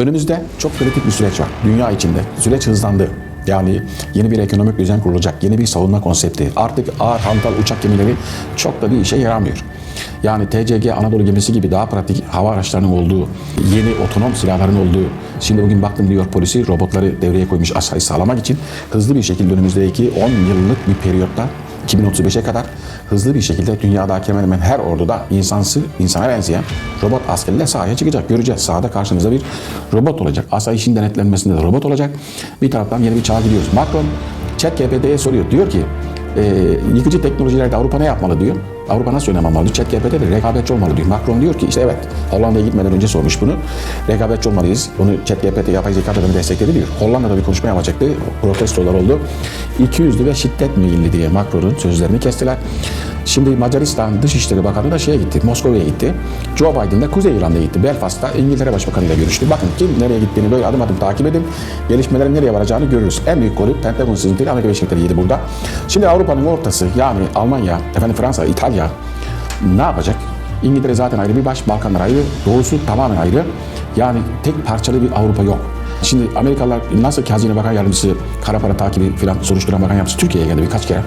Önümüzde çok kritik bir süreç var. Dünya içinde. Süreç hızlandı. Yani yeni bir ekonomik düzen kurulacak, yeni bir savunma konsepti. Artık ağır hantal uçak gemileri çok da bir işe yaramıyor. Yani TCG Anadolu gemisi gibi daha pratik hava araçlarının olduğu, yeni otonom silahların olduğu, şimdi bugün baktım New York polisi robotları devreye koymuş asayı sağlamak için hızlı bir şekilde önümüzdeki 10 yıllık bir periyotta 2035'e kadar hızlı bir şekilde dünyadaki hemen hemen her orduda insansı, insana benzeyen robot askerler sahaya çıkacak. Göreceğiz. Sahada karşımızda bir robot olacak. Asayişin denetlenmesinde de robot olacak. Bir taraftan yeni bir çağa gidiyoruz. Macron ChatGPT'ye soruyor. Diyor ki e, yıkıcı teknolojilerde Avrupa ne yapmalı diyor. Avrupa nasıl önem almalı? ChatGPT de rekabetçi olmalı diyor. Macron diyor ki işte evet Hollanda'ya gitmeden önce sormuş bunu. Rekabetçi olmalıyız. Bunu ChatGPT yapay zeka da destekledi diyor. Hollanda'da bir konuşma yapacaktı. Protestolar oldu. 200'lü ve şiddet meyilli diye Macron'un sözlerini kestiler. Şimdi Macaristan Dışişleri Bakanı da şeye gitti, Moskova'ya gitti. Joe Biden de Kuzey İrlanda'ya gitti. Belfast'ta İngiltere Başbakanı ile görüştü. Bakın kim nereye gittiğini böyle adım adım takip edin. Gelişmelerin nereye varacağını görürüz. En büyük golü Pentagon sızıntıyla Amerika Birleşik Devletleri yedi burada. Şimdi Avrupa'nın ortası yani Almanya, efendim Fransa, İtalya ne yapacak? İngiltere zaten ayrı bir baş, Balkanlar ayrı, doğusu tamamen ayrı. Yani tek parçalı bir Avrupa yok. Şimdi Amerikalılar nasıl ki Hazine Bakan Yardımcısı kara para takibi filan soruşturan bakan yardımcısı Türkiye'ye geldi birkaç kere.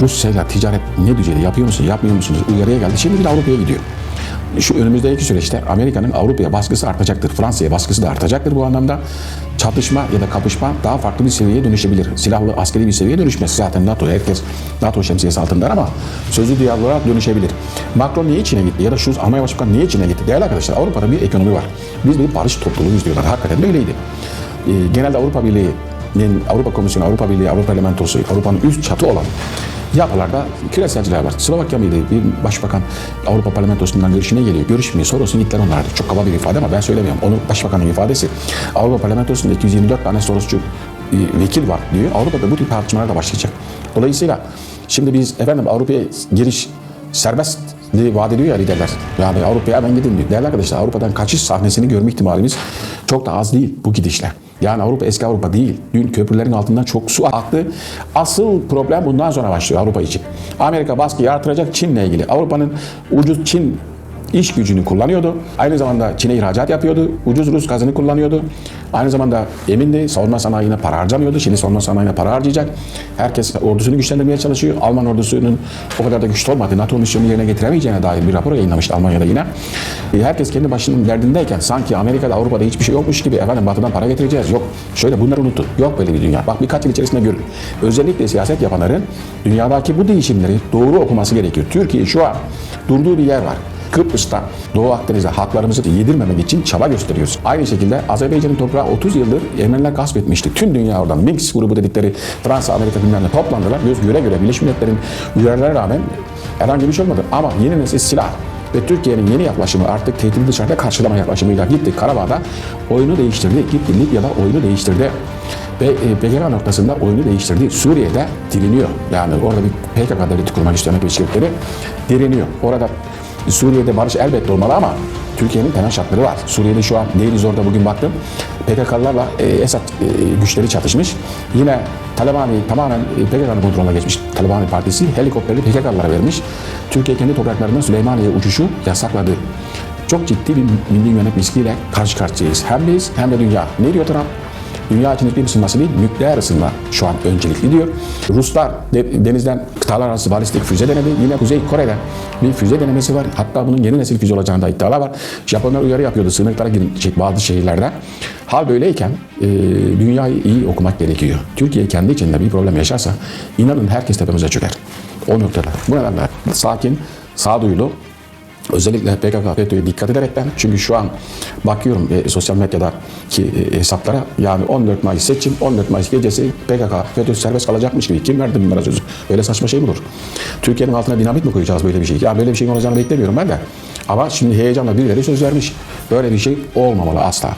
Rusya'yla ticaret ne düzeyde yapıyor musun, yapmıyor musunuz uyarıya geldi. Şimdi bir Avrupa'ya gidiyor. Şu önümüzdeki süreçte Amerika'nın Avrupa'ya baskısı artacaktır. Fransa'ya baskısı da artacaktır bu anlamda. Çatışma ya da kapışma daha farklı bir seviyeye dönüşebilir. Silahlı askeri bir seviyeye dönüşmez. Zaten NATO herkes NATO şemsiyesi altında ama sözlü diyaloğa dönüşebilir. Macron niye Çin'e gitti ya da şu Almanya Başbakanı niye Çin'e gitti? Değerli arkadaşlar Avrupa'da bir ekonomi var. Biz bir barış topluluğuyuz diyorlar. Hakikaten de öyleydi. Ee, genelde Avrupa Birliği Avrupa Komisyonu, Avrupa Birliği, Avrupa Parlamentosu, Avrupa'nın üst çatı olan yapılarda küreselciler var. Slovakya mıydı? Bir başbakan Avrupa Parlamentosu'ndan görüşüne geliyor. Görüşmüyor. Soros'un gittiler onlardı. Çok kaba bir ifade ama ben söylemiyorum. Onu başbakanın ifadesi. Avrupa Parlamentosu'nda 224 tane Sorosçu e, vekil var diyor. Avrupa'da bu tip tartışmalar da başlayacak. Dolayısıyla şimdi biz efendim Avrupa'ya giriş serbest vaat ediyor ya liderler. Yani Avrupa'ya hemen gidin diyor. Değerli arkadaşlar Avrupa'dan kaçış sahnesini görme ihtimalimiz çok da az değil bu gidişle. Yani Avrupa eski Avrupa değil. Dün köprülerin altından çok su aktı. Asıl problem bundan sonra başlıyor Avrupa için. Amerika baskıyı artıracak Çin'le ilgili. Avrupa'nın ucuz Çin iş gücünü kullanıyordu. Aynı zamanda Çin'e ihracat yapıyordu. Ucuz Rus gazını kullanıyordu. Aynı zamanda emindi. Savunma sanayine para harcamıyordu. Şimdi savunma sanayine para harcayacak. Herkes ordusunu güçlendirmeye çalışıyor. Alman ordusunun o kadar da güçlü olmadığı, NATO misyonunu yerine getiremeyeceğine dair bir rapor yayınlamıştı Almanya'da yine. E, herkes kendi başının derdindeyken sanki Amerika'da, Avrupa'da hiçbir şey yokmuş gibi efendim batıdan para getireceğiz. Yok. Şöyle bunları unutun. Yok böyle bir dünya. Bak birkaç yıl içerisinde görün. Özellikle siyaset yapanların dünyadaki bu değişimleri doğru okuması gerekiyor. Türkiye şu an durduğu bir yer var. Kıbrıs'ta, Doğu Akdeniz'de haklarımızı yedirmemek için çaba gösteriyoruz. Aynı şekilde Azerbaycan'ın toprağı 30 yıldır Ermeniler gasp etmişti. Tüm dünya oradan Minsk grubu dedikleri Fransa, Amerika bilmem toplandılar. Göz göre göre Birleşmiş Milletler'in uyarılarına rağmen herhangi bir şey olmadı. Ama yeni nesil silah ve Türkiye'nin yeni yaklaşımı artık tehdidi dışarıda karşılama yaklaşımıyla gitti Karabağ'da oyunu değiştirdi. Gitti Libya'da oyunu değiştirdi. Ve e, PKK noktasında oyunu değiştirdi. Suriye'de direniyor. Yani orada bir PKK devleti kurmak isteyen bir şirketleri direniyor. Orada Suriye'de barış elbette olmalı ama Türkiye'nin temel şartları var. Suriye'de şu an değiliz orada bugün baktım. PKK'larla e, Esad e, güçleri çatışmış. Yine Talabani tamamen e, PKK'nın kontrolüne geçmiş. Talabani Partisi helikopterli PKK'lara vermiş. Türkiye kendi topraklarından Süleymaniye uçuşu yasakladı. Çok ciddi bir milli güvenlik riskiyle karşı karşıyayız. Hem biz hem de dünya. Ne diyor Trump? Dünya için iklim ısınması değil, nükleer ısınma şu an öncelikli diyor. Ruslar de- denizden kıtalar arası balistik füze denedi. Yine Kuzey Kore'den bir füze denemesi var. Hatta bunun yeni nesil füze olacağında iddialar var. Japonlar uyarı yapıyordu sınırlara girecek bazı şehirlerde. Hal böyleyken e, dünyayı iyi okumak gerekiyor. Türkiye kendi içinde bir problem yaşarsa inanın herkes tepemize çöker. O noktada. Bu nedenle sakin, sağduyulu, Özellikle PKK, FETÖ'ye dikkat ederekten çünkü şu an bakıyorum e, sosyal medyadaki e, hesaplara yani 14 Mayıs seçim, 14 Mayıs gecesi PKK, FETÖ serbest kalacakmış gibi. Kim verdi bunlara sözü? Böyle saçma şey olur? Türkiye'nin altına dinamit mi koyacağız böyle bir şey? Ya böyle bir şeyin olacağını beklemiyorum ben de. Ama şimdi heyecanla birileri söz vermiş. Böyle bir şey olmamalı asla.